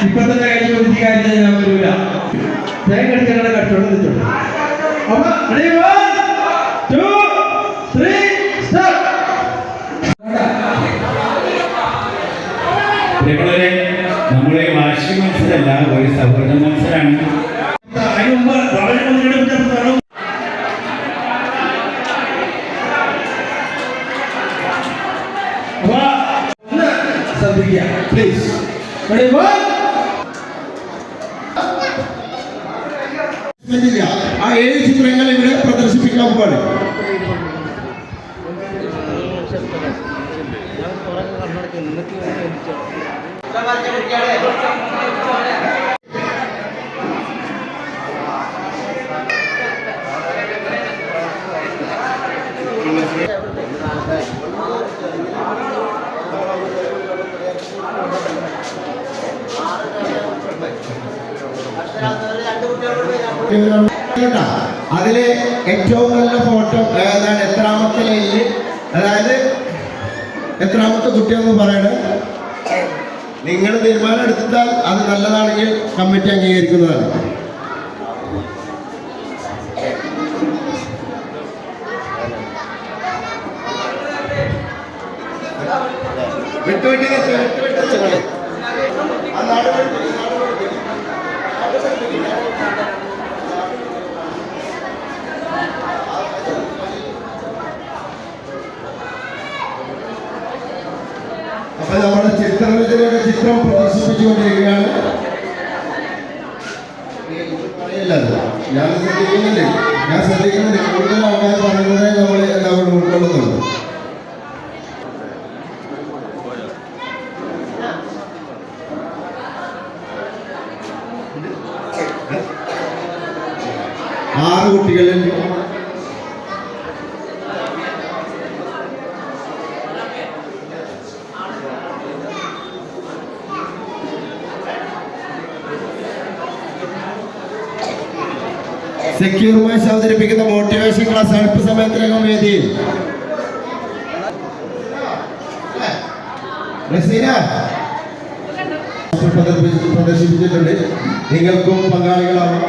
ഇപ്പൊ തന്നെ ഒരു കാര്യം ഞാൻ വരൂല. തേങ്ങ അടിച്ചാൽ കച്ചവടം നിൽക്കുന്നുണ്ട് അപ്പൊ നമ്മളെ വാർഷിക മത്സരമല്ല ഒരു സൗഹൃദ മത്സരമാണ് ചിത്രങ്ങൾ ഇവിടെ പ്രദർശിപ്പിക്കാൻ പോവാണ് കേട്ടാ? അതിലെ ഏറ്റവും നല്ല ഫോട്ടോ ഏതാണ് എത്രാമത്തെ ലൈനിൽ അതായത് എത്രാമത്തെ കുട്ടിയെന്ന് പറയണേ? നിങ്ങൾ തീരുമാനം എടുത്താൽ അത് നല്ലതാണെങ്കിൽ കമ്മിറ്റി അംഗീകരിക്കുന്നതാണ്. വിട്ടു വിട്ട്. നമ്മുടെ ചിത്രരചനയുടെ ചിത്രം പ്രദർശിപ്പിച്ചുകൊണ്ടിരിക്കുകയാണ്. ഞാൻ ശ്രദ്ധിക്കുന്നുണ്ട് ഞാൻ ശ്രദ്ധിക്കുന്നുണ്ട് കൂടുതൽ ആൾക്കാർ പറയുന്നതേ നമ്മൾ എല്ലാവരും ഉൾക്കൊള്ളുന്നുണ്ട്. ആറ് കുട്ടികളിൽ സെക്യൂർ മാഷ് അവതരിപ്പിക്കുന്ന മോട്ടിവേഷൻ ക്ലാസ് അടുത്ത സമയത്തിനകം വേദിയിൽ റസീന പ്രദർശിപ്പിച്ച് പ്രദർശിപ്പിച്ചിട്ടുണ്ട്. നിങ്ങൾക്കും പങ്കാളികളാവാം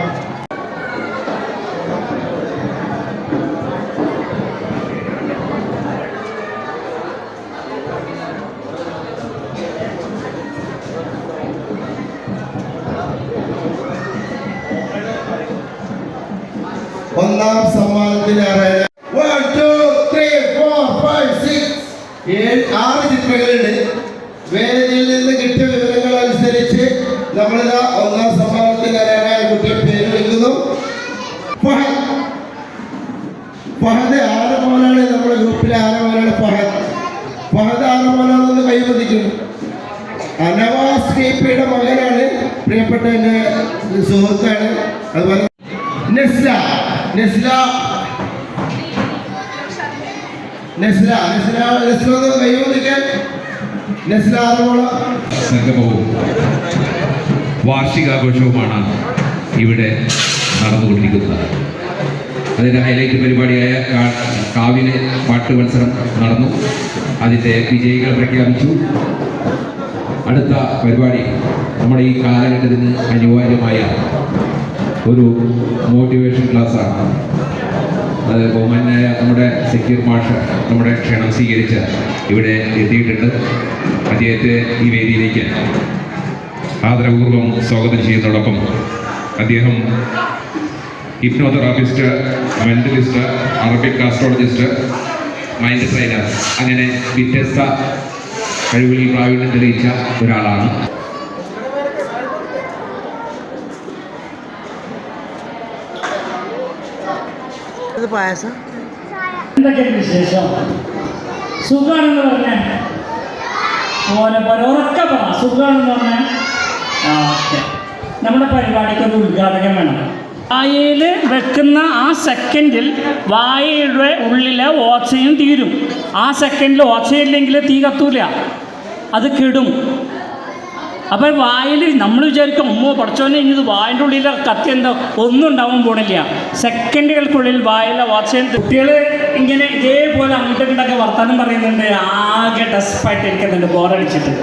ഫഹദ് ആറ് നമ്മുടെ ഗ്രൂപ്പിലെ ആറ് മോനാണ് ഫഹദ്. ഫഹദ് ആറ് കൈവദിക്കുന്നു അനവാസ് കെ പിയുടെ മകനാണ് പ്രിയപ്പെട്ട എന്റെ സുഹൃത്താണ്. അതുപോലെ നെസ്ല നെസ്ല. നെസ്ല നെസ്ല നെസ്ല കൈവദിക്കാൻ നെസ്ല ആറോളം സംഗമവും വാർഷികാഘോഷവുമാണ് ഇവിടെ നടന്നുകൊണ്ടിരിക്കുന്നത്. അതിന്റെ ഹൈലൈറ്റ് പരിപാടിയായ കാവിലെ പാട്ട് മത്സരം നടന്നു. അതിന്റെ വിജയികൾ പ്രഖ്യാപിച്ചു. അടുത്ത പരിപാടി നമ്മുടെ ഈ കാലഘട്ടത്തിന് അനിവാര്യമായ ഒരു മോട്ടിവേഷൻ ക്ലാസ്സാണ് അത് ബഹുമാനായ നമ്മുടെ സെക്യൂർ മാഷ നമ്മുടെ ക്ഷണം സ്വീകരിച്ച് ഇവിടെ എത്തിയിട്ടുണ്ട്. അദ്ദേഹത്തെ ഈ വേദിയിലേക്ക് ആദരപൂർവം സ്വാഗതം ചെയ്യുന്നതോടൊപ്പം അദ്ദേഹം hypnotherapist mentalist Arabic astrologist mind trainer അങ്ങനെ വ്യത്യസ്ത കഴിവുകളിൽ പ്രാവീണ്യം തെളിയിച്ച ഒരാളാണ്. ഇത് പായസം? എന്തൊക്കെയാണ് വിശേഷം? സുഖാണെന്ന് പറഞ്ഞേ? മോനെ പോലെ ഉറക്കെ പറ. സുഖാണെന്ന് പറഞ്ഞേ? ആ ഓക്കെ. നമ്മുടെ പരിപാടിക്ക് ഒരു ഉദ്ഘാടകൻ വേണം. വായയിൽ വെക്കുന്ന ആ സെക്കൻഡിൽ വായയുടെ ഉള്ളിലെ ഓച്ചയും തീരും. ആ സെക്കൻഡിൽ ഓച്ചയില്ലെങ്കിൽ തീ കത്തൂല. അത് കെടും. അപ്പോൾ വായിൽ നമ്മൾ വിചാരിക്കും അമ്മോ പഠിച്ചോനെ ഇനി ഇത് വായന്റെ ഉള്ളിൽ കത്തി എന്താ? ഒന്നും ഉണ്ടാവാൻ പോണില്ല. സെക്കൻഡുകൾക്കുള്ളിൽ വായിലെ വാച്ചയും കുട്ടികൾ ഇങ്ങനെ ഇതേപോലെ അങ്ങോട്ടും വർത്തമാനം പറയുന്നുണ്ട്. ആകെ ഡെസ്പായിട്ട് ഇരിക്കുന്നുണ്ട് ബോറടിച്ചിട്ട്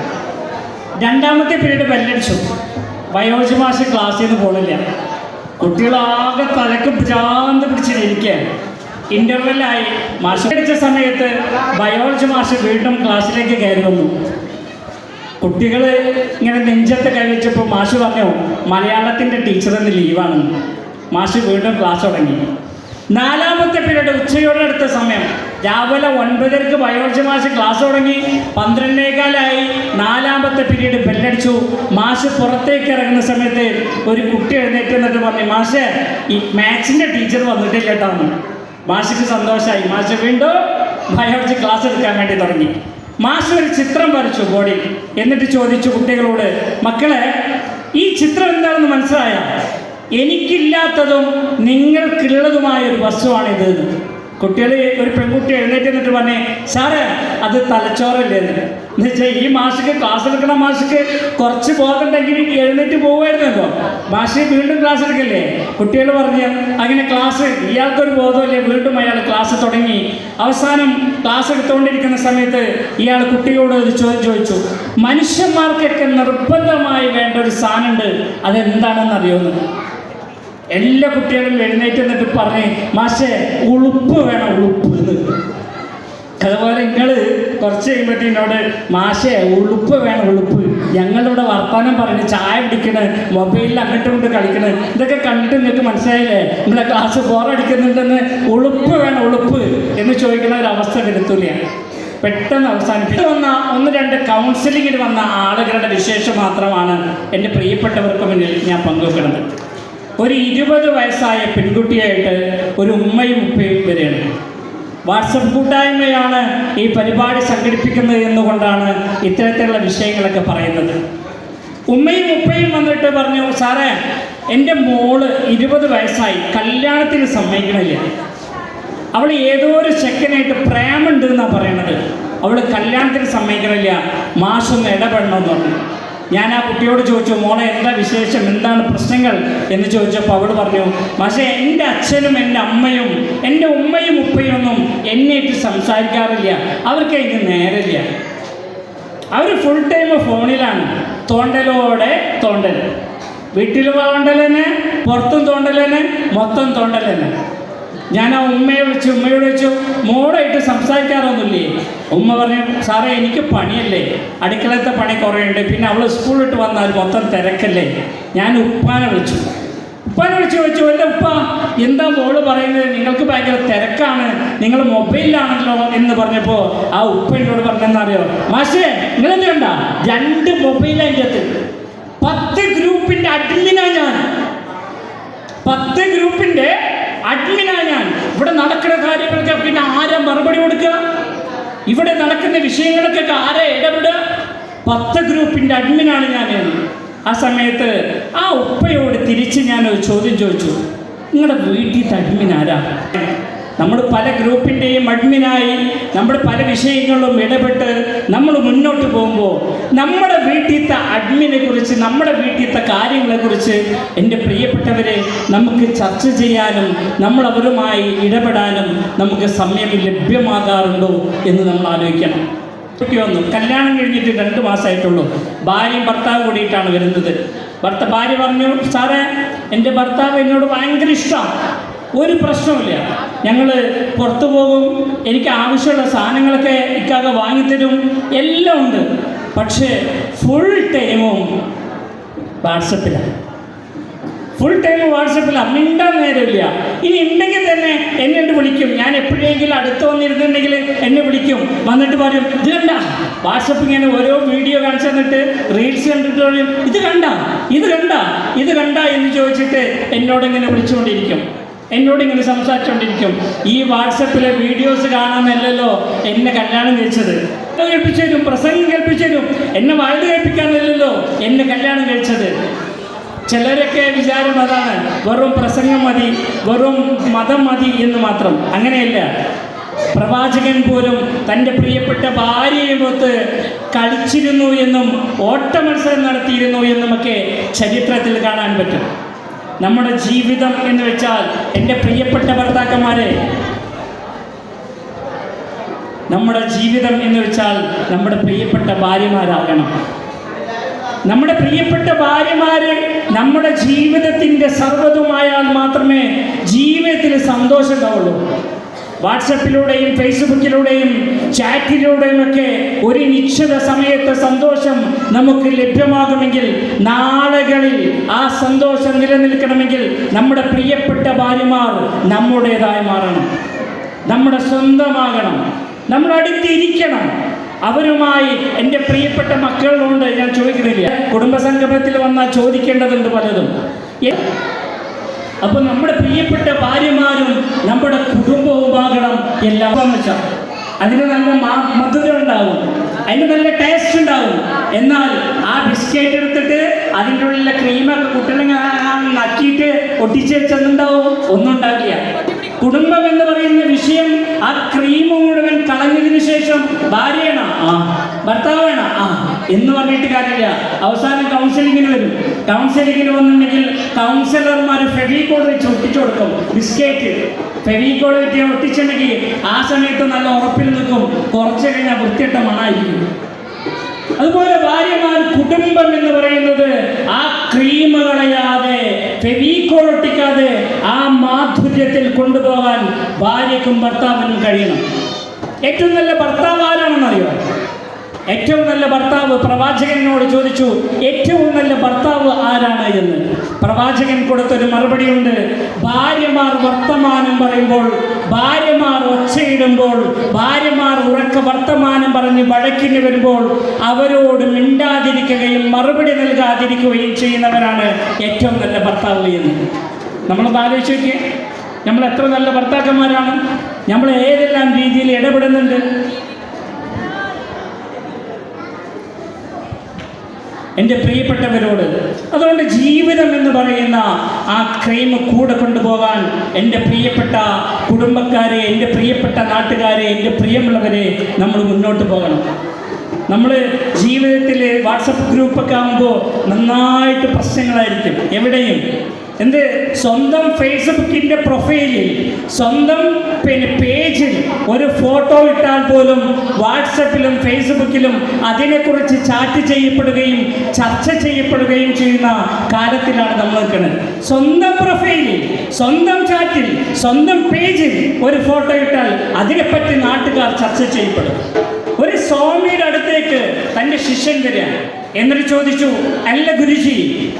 രണ്ടാമത്തെ പീരീഡ് ബെല്ലടിച്ചു ബയോളജി മാഷ് ക്ലാസ്സിൽ നിന്ന് പോണില്ല. കുട്ടികളാകെ തലക്ക് ഭ്രാന്ത് പിടിച്ചിരിക്കുകയാണ്. ഇന്റർവെല്ലായി മാഷ് പഠിച്ച സമയത്ത് ബയോളജി മാഷ് വീണ്ടും ക്ലാസ്സിലേക്ക് കയറി വന്നു. കുട്ടികൾ ഇങ്ങനെ നെഞ്ചത്ത് കഴിച്ചപ്പോൾ മാഷ് പറഞ്ഞു മലയാളത്തിന്റെ ടീച്ചർ എന്ന് ലീവാണെന്ന് മാഷ് വീണ്ടും ക്ലാസ് തുടങ്ങി. നാലാമത്തെ പീരീഡ് ഉച്ചയോടെ അടുത്ത സമയം. രാവിലെ ഒൻപതരക്ക് ബയോളജി മാഷ് ക്ലാസ് തുടങ്ങി പന്ത്രണ്ടേകാലായി നാലാമത്തെ പിരീഡ് ബെല്ലടിച്ചു മാഷ് പുറത്തേക്ക് ഇറങ്ങുന്ന സമയത്ത് ഒരു കുട്ടി എഴുന്നേറ്റ് എന്നിട്ട് പറഞ്ഞു മാഷ് ഈ മാത്സിന്റെ ടീച്ചർ വന്നിട്ടില്ല കേട്ടോ എന്ന്." മാഷിക്ക് സന്തോഷമായി മാഷ് വീണ്ടും ബയോളജി ക്ലാസ് എടുക്കാൻ വേണ്ടി തുടങ്ങി. മാഷ് ഒരു ചിത്രം വരച്ചു ബോഡി എന്നിട്ട് ചോദിച്ചു കുട്ടികളോട് മക്കളെ ഈ ചിത്രം എന്താണെന്ന് മനസ്സിലായ? എനിക്കില്ലാത്തതും നിങ്ങൾക്കുള്ളതുമായ ഒരു വസ്തുവാണിത്. എന്ന്." കുട്ടികൾ ഒരു പെൺകുട്ടി എഴുന്നേറ്റ് എന്നിട്ട് പറഞ്ഞേ സാറ് അത് തലച്ചോറല്ലേ എന്ന് വെച്ചാൽ ഈ മാഷിക്ക് ക്ലാസ് എടുക്കുന്ന മാഷിക്ക് കുറച്ച് ബോധമുണ്ടെങ്കിൽ എഴുന്നേറ്റ് പോകുമായിരുന്നല്ലോ മാഷ് വീണ്ടും ക്ലാസ് എടുക്കല്ലേ? കുട്ടികൾ പറഞ്ഞ് അങ്ങനെ ക്ലാസ് ഇയാൾക്കൊരു ബോധമില്ലേ? വീണ്ടും അയാൾ ക്ലാസ് തുടങ്ങി. അവസാനം ക്ലാസ് എടുത്തുകൊണ്ടിരിക്കുന്ന സമയത്ത് ഇയാൾ കുട്ടിയോട് ഒരു ചോദ്യം ചോദിച്ചു മനുഷ്യന്മാർക്കൊക്കെ നിർബന്ധമായി വേണ്ട ഒരു സാധനമുണ്ട് അതെന്താണെന്ന് അറിയുമെന്ന് എല്ലാ കുട്ടികളും എഴുന്നേറ്റ് എന്നിട്ട് പറഞ്ഞ് മാഷെ ഉളുപ്പ് വേണം ഉളുപ്പ്. അതുപോലെ നിങ്ങൾ കുറച്ച് കഴിയുമ്പോഴത്തേനോട് മാഷെ ഉളുപ്പ് വേണം ഉളുപ്പ്. ഞങ്ങളിവിടെ വർത്തമാനം പറഞ്ഞ് ചായ പിടിക്കണ് മൊബൈലിൽ അങ്ങോട്ടും ഇങ്ങോട്ട് കളിക്കണ്. ഇതൊക്കെ കണ്ടിട്ട് നിങ്ങൾക്ക് മനസ്സിലായില്ലേ? നിങ്ങളെ ക്ലാസ് ബോറടിക്കുന്നുണ്ടെന്ന് ഉളുപ്പ് വേണം ഉളുപ്പ്. എന്ന് ചോദിക്കുന്ന ഒരു അവസ്ഥ വരുത്തൂല? പെട്ടെന്ന് അവസാനിപ്പിച്ചു വന്ന ഒന്ന് രണ്ട് കൗൺസിലിങ്ങിന് വന്ന ആളുകളുടെ വിശേഷം മാത്രമാണ് എന്റെ പ്രിയപ്പെട്ടവർക്ക് മുന്നിൽ ഞാൻ പങ്കുവെക്കുന്നത്. ഒരു ഇരുപത് വയസ്സായ പെൺകുട്ടിയായിട്ട് ഒരു ഉമ്മയും ഉപ്പയും വരെയാണ് വാട്സപ്പ് കൂട്ടായ്മയാണ് ഈ പരിപാടി സംഘടിപ്പിക്കുന്നത് എന്നുകൊണ്ടാണ് ഇത്തരത്തിലുള്ള വിഷയങ്ങളൊക്കെ പറയുന്നത്. ഉമ്മയും ഉപ്പയും വന്നിട്ട് പറഞ്ഞു സാറേ എന്റെ മോൾ ഇരുപത് വയസ്സായി കല്യാണത്തിന് സമ്മതിക്കണില്ല. അവൾ ഏതോ ഒരു ചെക്കനായിട്ട് പ്രേമുണ്ട് എന്നാണ് പറയണത്. അവൾ കല്യാണത്തിന് സമ്മതിക്കണില്ല മാഷൊന്ന് ഇടപെടണമെന്ന് പറഞ്ഞു. ഞാൻ ആ കുട്ടിയോട് ചോദിച്ചു മോളെ എന്താ വിശേഷം? എന്താണ് പ്രശ്നങ്ങൾ? എന്ന് ചോദിച്ചപ്പോൾ അവൾ പറഞ്ഞു പക്ഷേ എന്റെ അച്ഛനും എന്റെ അമ്മയും എന്റെ ഉമ്മയും ഉപ്പയൊന്നും എന്നേറ്റ് സംസാരിക്കാറില്ല. അവർക്ക് അതിന് നേരമില്ല. അവർ ഫുൾ ടൈം ഫോണിലാണ്. തോണ്ടലോടെ തോണ്ടൽ വീട്ടിൽ തോണ്ടലന് പുറത്തും തോണ്ടലന് മൊത്തം തോണ്ടൽ തന്നെ ഞാൻ ആ ഉമ്മയെ വിളിച്ചു ഉമ്മയോട് വിളിച്ചു മോളായിട്ട് സംസാരിക്കാറൊന്നുമില്ലേ? ഉമ്മ പറഞ്ഞു സാറേ എനിക്ക് പണിയല്ലേ. അടുക്കളത്തെ പണി കുറേയുണ്ട്. പിന്നെ അവൾ സ്കൂളിട്ട് വന്നാൽ മൊത്തം തിരക്കല്ലേ. ഞാൻ ഉപ്പാനെ വിളിച്ചു. ഉപ്പാനെ വിളിച്ചു ചോദിച്ചു അല്ല ഉപ്പ എന്താ മോൾ പറയുന്നത്? നിങ്ങൾക്ക് ഭയങ്കര തിരക്കാണ്. നിങ്ങൾ മൊബൈലിലാണല്ലോ എന്ന് പറഞ്ഞപ്പോൾ ആ ഉപ്പ എന്നോട് പറഞ്ഞെന്നറിയോ മാഷേ നിങ്ങളെന്ത് രണ്ട് മൊബൈലാണ് എന്റെ അകത്ത്. പത്ത് ഗ്രൂപ്പിന്റെ അഡ്മിനാ ഞാൻ. പത്ത് ഞാൻ ഇവിടെ നടക്കുന്ന കാര്യങ്ങൾക്ക് പിന്നെ ആരാ മറുപടി കൊടുക്കുക? ഇവിടെ നടക്കുന്ന വിഷയങ്ങൾക്കൊക്കെ ആരാ ഇടപെടുക? പത്ത് ഗ്രൂപ്പിന്റെ അഡ്മിനാണ് ഞാൻ ആ സമയത്ത് ആ ഉപ്പയോട് തിരിച്ച് ഞാൻ ഒരു ചോദ്യം ചോദിച്ചു. നിങ്ങളുടെ വീട്ടിൽ അഡ്മിൻ ആരാ? നമ്മൾ പല ഗ്രൂപ്പിന്റെയും അഡ്മിനായി നമ്മൾ പല വിഷയങ്ങളിലും ഇടപെട്ട് നമ്മൾ മുന്നോട്ട് പോകുമ്പോൾ നമ്മുടെ വീട്ടിലത്തെ അഡ്മിനെ കുറിച്ച് നമ്മുടെ വീട്ടിലത്തെ കാര്യങ്ങളെക്കുറിച്ച് എന്റെ പ്രിയപ്പെട്ടവരെ നമുക്ക് ചർച്ച ചെയ്യാനും നമ്മൾ അവരുമായി ഇടപെടാനും നമുക്ക് സമയം ലഭ്യമാകാറുണ്ടോ എന്ന് നമ്മൾ ആലോചിക്കണം. കുട്ടി വന്നു. കല്യാണം കഴിഞ്ഞിട്ട് രണ്ട് മാസമായിട്ടുള്ളൂ. ഭാര്യയും ഭർത്താവ് കൂടിയിട്ടാണ് വരുന്നത്. ഭർത്ത ഭാര്യ പറഞ്ഞു സാറേ എന്റെ ഭർത്താവ് എന്നോട് ഭയങ്കര ഇഷ്ടമാണ്. ഒരു പ്രശ്നമില്ല ഞങ്ങൾ പുറത്തു പോകും. എനിക്ക് ആവശ്യമുള്ള സാധനങ്ങളൊക്കെ ഇക്കാകെ വാങ്ങിത്തരും എല്ലാം ഉണ്ട്. പക്ഷേ ഫുൾ ടൈമും വാട്സപ്പിലാണ് ഫുൾ ടൈം വാട്സപ്പിലാണ് മിണ്ടാൻ നേരമില്ല. ഇനി ഉണ്ടെങ്കിൽ തന്നെ എന്നെ വിളിക്കും. ഞാൻ എപ്പോഴെങ്കിലും അടുത്ത് വന്നിരുന്നുണ്ടെങ്കിൽ എന്നെ വിളിക്കും. വന്നിട്ട് പറയും ഇത് കണ്ട? വാട്സപ്പ് ഇങ്ങനെ ഓരോ വീഡിയോ കാണിച്ചു തന്നിട്ട് റീൽസ് കണ്ടിട്ട് പറയും ഇത് കണ്ട? ഇത് കണ്ട? ഇത് കണ്ട? എന്ന് ചോദിച്ചിട്ട് എന്നോട് ഇങ്ങനെ വിളിച്ചുകൊണ്ടിരിക്കും. എന്നോട് ഇങ്ങനെ സംസാരിച്ചുകൊണ്ടിരിക്കും ഈ വാട്സപ്പിലെ വീഡിയോസ് കാണാമല്ലല്ലോ എന്നെ കല്യാണം കഴിച്ചത്. കേൾപ്പിച്ചു തരും പ്രസംഗം കേൾപ്പിച്ചു തരും. എന്നെ വാഴ്ന്നു കേൾപ്പിക്കാനല്ലല്ലോ എന്നെ കല്യാണം കഴിച്ചത്. ചിലരൊക്കെ വിചാരം അതാണ് വെറും പ്രസംഗം മതി വെറും മതം മതി എന്ന് മാത്രം. അങ്ങനെയല്ല. പ്രവാചകൻ പോലും തന്റെ പ്രിയപ്പെട്ട ഭാര്യയുമൊത്ത് കളിച്ചിരുന്നു എന്നും ഓട്ടമത്സരം നടത്തിയിരുന്നു എന്നുമൊക്കെ ചരിത്രത്തിൽ കാണാൻ പറ്റും. നമ്മുടെ ജീവിതം എന്ന് വെച്ചാൽ എന്റെ പ്രിയപ്പെട്ട ഭർത്താക്കന്മാരെ നമ്മുടെ ജീവിതം എന്ന് വെച്ചാൽ നമ്മുടെ പ്രിയപ്പെട്ട ഭാര്യമാരാകണം. നമ്മുടെ പ്രിയപ്പെട്ട ഭാര്യമാര് നമ്മുടെ ജീവിതത്തിന്റെ സർവതുമായാൽ മാത്രമേ ജീവിതത്തിൽ സന്തോഷം ഉണ്ടാവുള്ളൂ വാട്സപ്പിലൂടെയും ഫേസ്ബുക്കിലൂടെയും ചാറ്റിലൂടെയും ഒക്കെ ഒരു നിശ്ചിത സമയത്തെ സന്തോഷം നമുക്ക് ലഭ്യമാകുമെങ്കിൽ നാളുകളിൽ ആ സന്തോഷം നിലനിൽക്കണമെങ്കിൽ നമ്മുടെ പ്രിയപ്പെട്ട ഭാര്യമാർ നമ്മുടേതായി മാറണം. നമ്മുടെ സ്വന്തമാകണം. നമ്മൾ അടുത്തിരിക്കണം അവരുമായി എന്റെ പ്രിയപ്പെട്ട മക്കളുണ്ട് ഞാൻ ചോദിക്കുന്നില്ല. കുടുംബസംഗമത്തിൽ വന്നാൽ ചോദിക്കേണ്ടതുണ്ട് പലതും. അപ്പൊ നമ്മുടെ പ്രിയപ്പെട്ട ഭാര്യമാരും നമ്മുടെ കുടുംബവും കുടുംബവുമാകണം എല്ലാം. വെച്ചാൽ അതിന് നല്ല മധുരം ഉണ്ടാവും അതിന് നല്ല ടേസ്റ്റ് ഉണ്ടാവും. എന്നാൽ ആ ബിസ്ക്കറ്റ് എടുത്തിട്ട് അതിന്റെ ഉള്ളിലെ ക്രീമൊക്കെ കുട്ടികളെ നക്കിയിട്ട് ഒട്ടിച്ച് വെച്ചെന്നുണ്ടാവും ഒന്നും ഉണ്ടാവില്ല. കുടുംബം എന്ന് പറയുന്ന വിഷയം ആ ക്രീം മുഴുവൻ കളഞ്ഞതിന് ശേഷം ഭാര്യയാണ്. ആ ഭർത്താവാണ്. ആ എന്ന് പറഞ്ഞിട്ട് കാര്യമില്ല. അവസാനം കൗൺസിലിങ്ങിന് വരും. കൗൺസിലിങ്ങിന് വന്നിട്ടുണ്ടെങ്കിൽ കൗൺസിലർമാർ ഫെവിക്കോൾ വെച്ച് ഒട്ടിച്ചു കൊടുക്കും. ബിസ്ക്കറ്റ് ഫെവിക്കോൾ വെച്ച് ഒട്ടിച്ചിട്ടുണ്ടെങ്കിൽ ആ സമയത്ത് നല്ല ഉറപ്പിൽ നിൽക്കും. കുറച്ച് കഴിഞ്ഞാൽ വൃത്തിയിട്ട മണമായിരിക്കും അതുപോലെ ഭാര്യമാർ കുടുംബം എന്ന് പറയുന്നത് ആ ക്രീം കളയാതെ ഫെവിക്കോൾ ഒട്ടിക്കാതെ ആ മാധുര്യത്തിൽ കൊണ്ടുപോകാൻ ഭാര്യക്കും ഭർത്താവിനും കഴിയണം. ഏറ്റവും നല്ല ഭർത്താവ് ആരാണെന്നറിയോ? ഏറ്റവും നല്ല ഭർത്താവ് പ്രവാചകനോട് ചോദിച്ചു ഏറ്റവും നല്ല ഭർത്താവ് ആരാണ്? എന്ന്. പ്രവാചകൻ കൊടുത്തൊരു മറുപടിയുണ്ട്. ഭാര്യമാർ വർത്തമാനം പറയുമ്പോൾ ഭാര്യമാർ ഒച്ചയിടുമ്പോൾ ഭാര്യമാർ ഉറക്ക വർത്തമാനം പറഞ്ഞ് വഴക്കിന് വരുമ്പോൾ അവരോട് മിണ്ടാതിരിക്കുകയും മറുപടി നൽകാതിരിക്കുകയും ചെയ്യുന്നവരാണ് ഏറ്റവും നല്ല ഭർത്താവ് എന്ന്. നമ്മൾ ആലോചിച്ച് നോക്കിയേ. നമ്മൾ എത്ര നല്ല ഭർത്താക്കന്മാരാണ്. നമ്മൾ ഏതെല്ലാം രീതിയിൽ ഇടപെടുന്നുണ്ട്. എന്റെ പ്രിയപ്പെട്ടവരോട് അതുകൊണ്ട് ജീവിതം എന്ന് പറയുന്ന ആ ക്രൈം കൂടെ കൊണ്ടുപോകാൻ എന്റെ പ്രിയപ്പെട്ട കുടുംബക്കാരെ എന്റെ പ്രിയപ്പെട്ട നാട്ടുകാരെ എന്റെ പ്രിയമുള്ളവരെ നമ്മൾ മുന്നോട്ട് പോകണം. നമ്മൾ ജീവിതത്തിൽ വാട്സപ്പ് ഗ്രൂപ്പൊക്കെ ആകുമ്പോൾ നന്നായിട്ട് പ്രശ്നങ്ങളായിരിക്കും. എവിടെയും. എന്ത്? സ്വന്തം ഫേസ്ബുക്കിന്റെ പ്രൊഫൈലിൽ സ്വന്തം പിന്നെ പേജിൽ ഒരു ഫോട്ടോ ഇട്ടാൽ പോലും വാട്സപ്പിലും ഫേസ്ബുക്കിലും അതിനെക്കുറിച്ച് ചാറ്റ് ചെയ്യപ്പെടുകയും ചർച്ച ചെയ്യപ്പെടുകയും ചെയ്യുന്ന കാലത്തിലാണ് നമ്മൾ നിൽക്കുന്നത്. സ്വന്തം പ്രൊഫൈലിൽ സ്വന്തം ചാറ്റിൽ സ്വന്തം പേജിൽ ഒരു ഫോട്ടോ ഇട്ടാൽ അതിനെപ്പറ്റി നാട്ടുകാർ ചർച്ച ചെയ്യപ്പെടും. ഒരു സ്വാമിയുടെ അടുത്തേക്ക് തന്റെ ശിഷ്യൻ വരിക എന്നിട്ട് ചോദിച്ചു അല്ല ഗുരുജി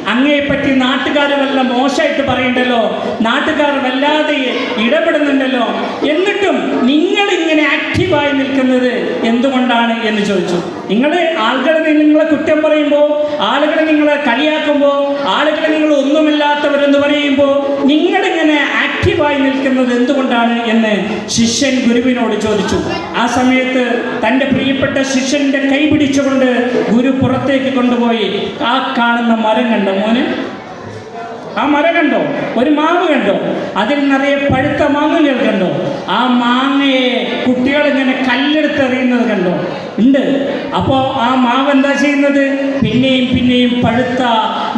അങ്ങയെപ്പറ്റി നാട്ടുകാർ വല്ല മോശമായിട്ട് പറയണ്ടല്ലോ നാട്ടുകാർ വല്ലാതെ ഇടപെടുന്നുണ്ടല്ലോ. എന്നിട്ടും നിങ്ങൾ ഇങ്ങനെ ആക്റ്റീവായി നിൽക്കുന്നത് എന്തുകൊണ്ടാണ്? എന്ന് ചോദിച്ചു. നിങ്ങൾ ആളുകളെ നിങ്ങളെ കുറ്റം പറയുമ്പോൾ ആളുകളെ നിങ്ങളെ കളിയാക്കുമ്പോൾ ആളുകളെ നിങ്ങൾ ഒന്നുമില്ലാത്തവരെന്ന് പറയുമ്പോൾ നിങ്ങളിങ്ങനെ ആക്റ്റീവായി നിൽക്കുന്നത് എന്തുകൊണ്ടാണ് എന്ന് ശിഷ്യൻ ഗുരുവിനോട് ചോദിച്ചു. ആ സമയത്ത് തന്റെ പ്രിയപ്പെട്ട ശിഷ്യന്റെ കൈ പിടിച്ചുകൊണ്ട് ഗുരു പുറത്തേക്ക് കൊണ്ടുപോയി. ആ കാണുന്ന മരം കണ്ടോ മോന്? ആ മരം കണ്ടോ? ഒരു മാവ് കണ്ടോ? അതിൽ നിറയെ പഴുത്ത മാങ്ങകൾ കണ്ടോ? ആ മാങ്ങയെ കുട്ടികൾ ഇങ്ങനെ കല്ലെടുത്തെറിയുന്നത് കണ്ടോ? ഉണ്ട്. അപ്പോൾ ആ മാവ് എന്താ ചെയ്യുന്നത്? പിന്നെയും പിന്നെയും പഴുത്ത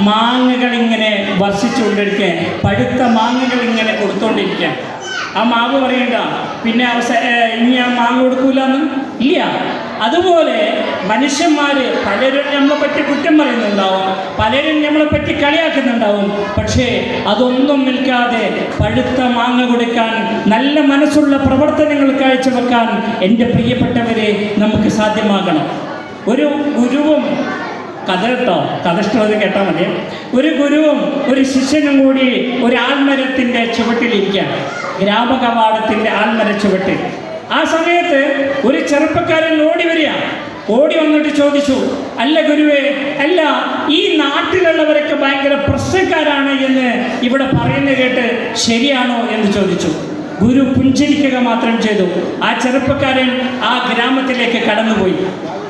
മാങ്ങകൾ ഇങ്ങനെ വർഷിച്ചുകൊണ്ടിരിക്കുക പഴുത്ത മാങ്ങകൾ ഇങ്ങനെ കൊടുത്തോണ്ടിരിക്കുക ആ മാവ് പറയണ്ട. പിന്നെ അവസ ഇനി ആ മാങ്ങ കൊടുക്കൂലെന്ന്? ഇല്ല. അതുപോലെ മനുഷ്യന്മാർ പലരും നമ്മളെ പറ്റി കുറ്റം പറയുന്നുണ്ടാവും പലരും നമ്മളെ പറ്റി കളിയാക്കുന്നുണ്ടാവും പക്ഷേ അതൊന്നും നിൽക്കാതെ പഴുത്ത മാങ്ങ കൊടുക്കാൻ നല്ല മനസ്സുള്ള പ്രവർത്തനങ്ങൾ കാഴ്ചവെക്കാൻ എന്റെ പ്രിയപ്പെട്ടവരെ നമുക്ക് സാധ്യമാകണം. ഒരു ഗുരുവും കഥ കേട്ടോ? കഥ ഇഷ്ടമുള്ളത് കേട്ടാൽ മതി. ഒരു ഗുരുവും ഒരു ശിഷ്യനും കൂടി ഒരു ആൽമരത്തിന്റെ ചുവട്ടിലിരിക്കുക ഗ്രാമകവാടത്തിന്റെ ആൽമര ചുവട്ടിൽ ആ സമയത്ത് ഒരു ചെറുപ്പക്കാരൻ ഓടി വരിക. ഓടി വന്നിട്ട് ചോദിച്ചു അല്ല ഗുരുവേ അല്ല ഈ നാട്ടിലുള്ളവരൊക്കെ ഭയങ്കര പ്രശ്നക്കാരാണ് എന്ന് ഇവിടെ പറയുന്നത് കേട്ട് ശരിയാണോ എന്ന് ചോദിച്ചു. ഗുരു പുഞ്ചിരിക്കുക മാത്രം ചെയ്തു. ആ ചെറുപ്പക്കാരൻ ആ ഗ്രാമത്തിലേക്ക് കടന്നുപോയി.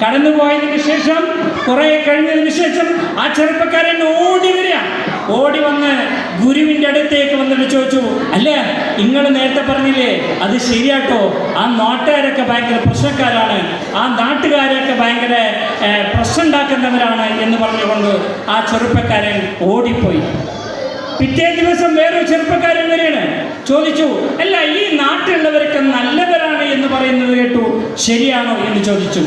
കടന്നുപോയതിനു ശേഷം കുറെ കഴിഞ്ഞതിന് ശേഷം ആ ചെറുപ്പക്കാരൻ ഓടി വരിക. ഓടി വന്ന് ഗുരുവിന്റെ അടുത്തേക്ക് വന്നിട്ട് ചോദിച്ചു അല്ലേ നിങ്ങൾ നേരത്തെ പറഞ്ഞില്ലേ അത് ശരിയാട്ടോ? ആ നാട്ടുകാരൊക്കെ ഭയങ്കര പ്രശ്നക്കാരാണ്. ആ നാട്ടുകാരൊക്കെ ഭയങ്കര പ്രശ്നം ഉണ്ടാക്കുന്നവരാണ് എന്ന് പറഞ്ഞുകൊണ്ട് ആ ചെറുപ്പക്കാരൻ ഓടിപ്പോയി. പിറ്റേ ദിവസം വേറൊരു ചെറുപ്പക്കാരൻ വരെയാണ് ചോദിച്ചു അല്ല ഈ നാട്ടിലുള്ളവരൊക്കെ നല്ലവരാണ് എന്ന് പറയുന്നത് കേട്ടു ശരിയാണോ? എന്ന് ചോദിച്ചു.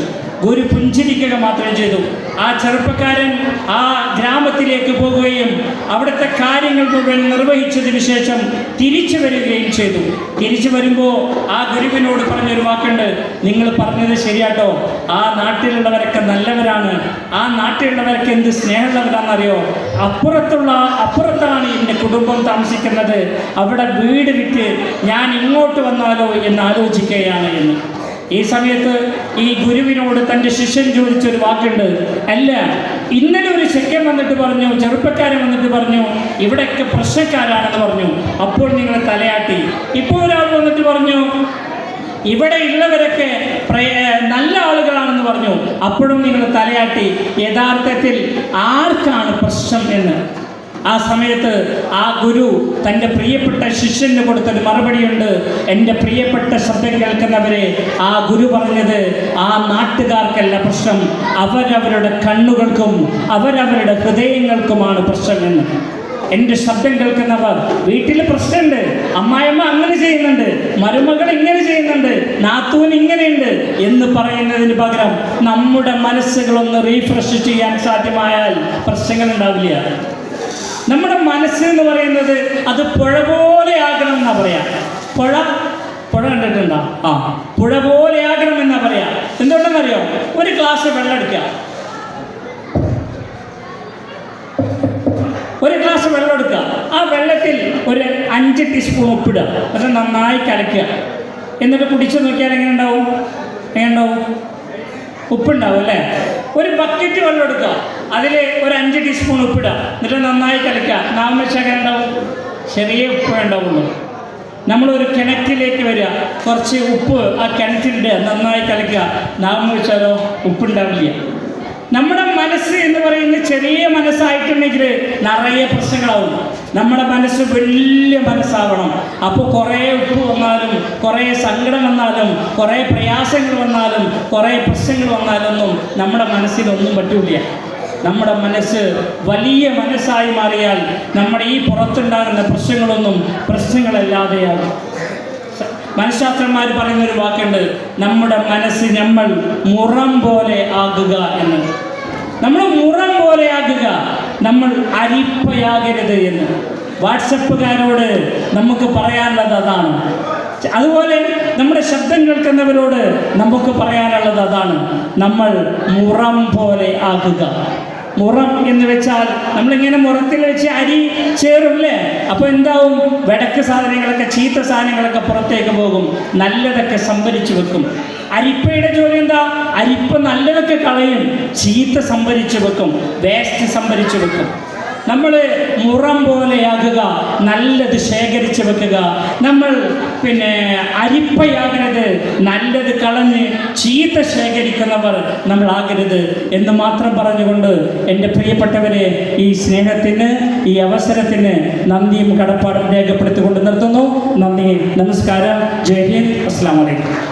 ഗുരു പുഞ്ചിരിക്കുക മാത്രം ചെയ്തു. ആ ചെറുപ്പക്കാരൻ ആ ഗ്രാമത്തിലേക്ക് പോകുകയും അവിടുത്തെ കാര്യങ്ങൾ മുഴുവൻ നിർവഹിച്ചതിന് ശേഷം തിരിച്ചു വരികയും ചെയ്തു. തിരിച്ചു വരുമ്പോൾ ആ ഗുരുവിനോട് പറഞ്ഞൊരു വാക്കുണ്ട്. നിങ്ങൾ പറഞ്ഞത് ശരിയാട്ടോ. ആ നാട്ടിലുള്ളവരൊക്കെ നല്ലവരാണ്. ആ നാട്ടിലുള്ളവരൊക്കെ എന്ത് സ്നേഹമുള്ളവരാണെന്നറിയോ? അപ്പുറത്തുള്ള അപ്പുറത്താണ് എന്റെ കുടുംബം താമസിക്കുന്നത്. അവിടെ വീട് വിറ്റ് ഞാൻ ഇങ്ങോട്ട് വന്നാലോ എന്ന് ആലോചിക്കുകയാണ് എന്ന്. ഈ സമയത്ത് ഈ ഗുരുവിനോട് തന്റെ ശിഷ്യൻ ചോദിച്ചൊരു വാക്കുണ്ട്. അല്ല ഇന്നലെ ഒരു ചെക്കൻ വന്നിട്ട് പറഞ്ഞു ചെറുപ്പക്കാരൻ വന്നിട്ട് പറഞ്ഞു ഇവിടെയൊക്കെ പ്രശ്നക്കാരാണെന്ന് പറഞ്ഞു. അപ്പോൾ നിങ്ങൾ തലയാട്ടി. ഇപ്പോൾ ഒരാൾ വന്നിട്ട് പറഞ്ഞു ഇവിടെ ഉള്ളവരൊക്കെ നല്ല ആളുകളാണെന്ന് പറഞ്ഞു. അപ്പോഴും നിങ്ങൾ തലയാട്ടി. യഥാർത്ഥത്തിൽ ആർക്കാണ് പ്രശ്നം എന്ന്? ആ സമയത്ത് ആ ഗുരു തന്റെ പ്രിയപ്പെട്ട ശിഷ്യന് കൊടുത്തൊരു മറുപടിയുണ്ട്. എന്റെ പ്രിയപ്പെട്ട ശബ്ദം കേൾക്കുന്നവരെ ആ ഗുരു പറഞ്ഞത് ആ നാട്ടുകാർക്കല്ല പ്രശ്നം. അവരവരുടെ കണ്ണുകൾക്കും അവരവരുടെ ഹൃദയങ്ങൾക്കുമാണ് പ്രശ്നം എന്ന് എന്റെ ശബ്ദം കേൾക്കുന്നവർ വീട്ടിൽ പ്രശ്നമുണ്ട്. അമ്മായിമ്മ അങ്ങനെ ചെയ്യുന്നുണ്ട്. മരുമകൾ ഇങ്ങനെ ചെയ്യുന്നുണ്ട്. നാത്തൂൻ ഇങ്ങനെയുണ്ട് എന്ന് പറയുന്നതിന് പകരം നമ്മുടെ മനസ്സുകളൊന്ന് റീഫ്രഷ് ചെയ്യാൻ സാധ്യമായാൽ പ്രശ്നങ്ങൾ ഉണ്ടാവില്ല. നമ്മുടെ മനസ്സ് എന്ന് പറയുന്നത് അത് പുഴ പോലെ ആകണം എന്നാ പറയാ. പുഴ? പുഴ കണ്ടിട്ടുണ്ടോ? ആ പുഴ പോലെ ആകണം എന്നാ പറയാ. എന്തുകൊണ്ടെന്നറിയോ? ഒരു ഗ്ലാസ് വെള്ളം എടുക്കുക ഒരു ഗ്ലാസ് വെള്ളം എടുക്കുക ആ വെള്ളത്തിൽ ഒരു അഞ്ച് ടീസ്പൂൺ ഉപ്പിടുക അത് നന്നായി കലക്കുക. എന്നിട്ട് കുടിച്ചു നോക്കിയാൽ എങ്ങനെ ഉണ്ടാവും? എങ്ങനെ ഉണ്ടാവും? ഉപ്പുണ്ടാവും അല്ലേ? ഒരു ബക്കറ്റ് വെള്ളം എടുക്കുക അതിൽ ഒരു അഞ്ച് ടീസ്പൂൺ ഉപ്പിടുക. എന്നിട്ട് നന്നായി കലക്കുക നാം വെച്ചാൽ എങ്ങനെ ഉണ്ടാവും? ചെറിയ ഉപ്പ് ഉണ്ടാവുള്ളൂ. നമ്മളൊരു കിണറ്റിലേക്ക് വരിക. കുറച്ച് ഉപ്പ് ആ കിണറ്റിലിടുക. നന്നായി കലക്കുക നാം വെച്ചാലോ ഉപ്പുണ്ടാവില്ല. നമ്മുടെ മനസ്സ് എന്ന് പറയുന്നത് ചെറിയ മനസ്സായിട്ടുണ്ടെങ്കിൽ നിറയെ പ്രശ്നങ്ങളാവും. നമ്മുടെ മനസ്സ് വലിയ മനസ്സാവണം. അപ്പോൾ കുറേ ഉപ്പ് വന്നാലും കുറേ സങ്കടം വന്നാലും കുറേ പ്രയാസങ്ങൾ വന്നാലും കുറേ പ്രശ്നങ്ങൾ വന്നാലൊന്നും നമ്മുടെ മനസ്സിനൊന്നും പറ്റൂല. നമ്മുടെ മനസ്സ് വലിയ മനസ്സായി മാറിയാൽ നമ്മുടെ ഈ പുറത്തുണ്ടാകുന്ന പ്രശ്നങ്ങളൊന്നും പ്രശ്നങ്ങളല്ലാതെയാകും. മനഃശാസ്ത്രന്മാർ പറയുന്നൊരു വാക്കുണ്ട് നമ്മുടെ മനസ്സ് നമ്മൾ മുറം പോലെ ആകുക എന്ന് നമ്മൾ മുറം പോലെ ആകുക. നമ്മൾ അരിപ്പയാകരുത് എന്ന്. വാട്സപ്പുകാരോട് നമുക്ക് പറയാനുള്ളത് അതാണ്. അതുപോലെ നമ്മുടെ ശബ്ദം കേൾക്കുന്നവരോട് നമുക്ക് പറയാനുള്ളത് അതാണ്. നമ്മൾ മുറം പോലെ ആകുക. മുറം എന്ന് വെച്ചാൽ നമ്മളിങ്ങനെ മുറത്തിൽ വെച്ച് അരി ചേറില്ലേ അപ്പോൾ എന്താവും? വെടക്ക് സാധനങ്ങളൊക്കെ ചീത്ത സാധനങ്ങളൊക്കെ പുറത്തേക്ക് പോകും. നല്ലതൊക്കെ സംഭരിച്ചു വെക്കും. അരിപ്പയുടെ ജോലി എന്താ? അരിപ്പ നല്ലതൊക്കെ കളയും. ചീത്ത സംഭരിച്ചു വെക്കും. വേസ്റ്റ് സംഭരിച്ചു വെക്കും. നമ്മൾ മുറം പോലെയാകുക നല്ലത് ശേഖരിച്ച് വെക്കുക. നമ്മൾ പിന്നെ അരിപ്പയാകരുത് നല്ലത് കളഞ്ഞ് ചീത്ത ശേഖരിക്കുന്നവർ നമ്മളാകരുത് എന്ന് മാത്രം പറഞ്ഞുകൊണ്ട് എന്റെ പ്രിയപ്പെട്ടവരെ ഈ സ്നേഹത്തിന് ഈ അവസരത്തിന് നന്ദിയും കടപ്പാടും രേഖപ്പെടുത്തിക്കൊണ്ട് നിർത്തുന്നു. നന്ദി നമസ്കാരം. ജയ് ഹിന്ദ്. അസ്സാം വലൈക്കും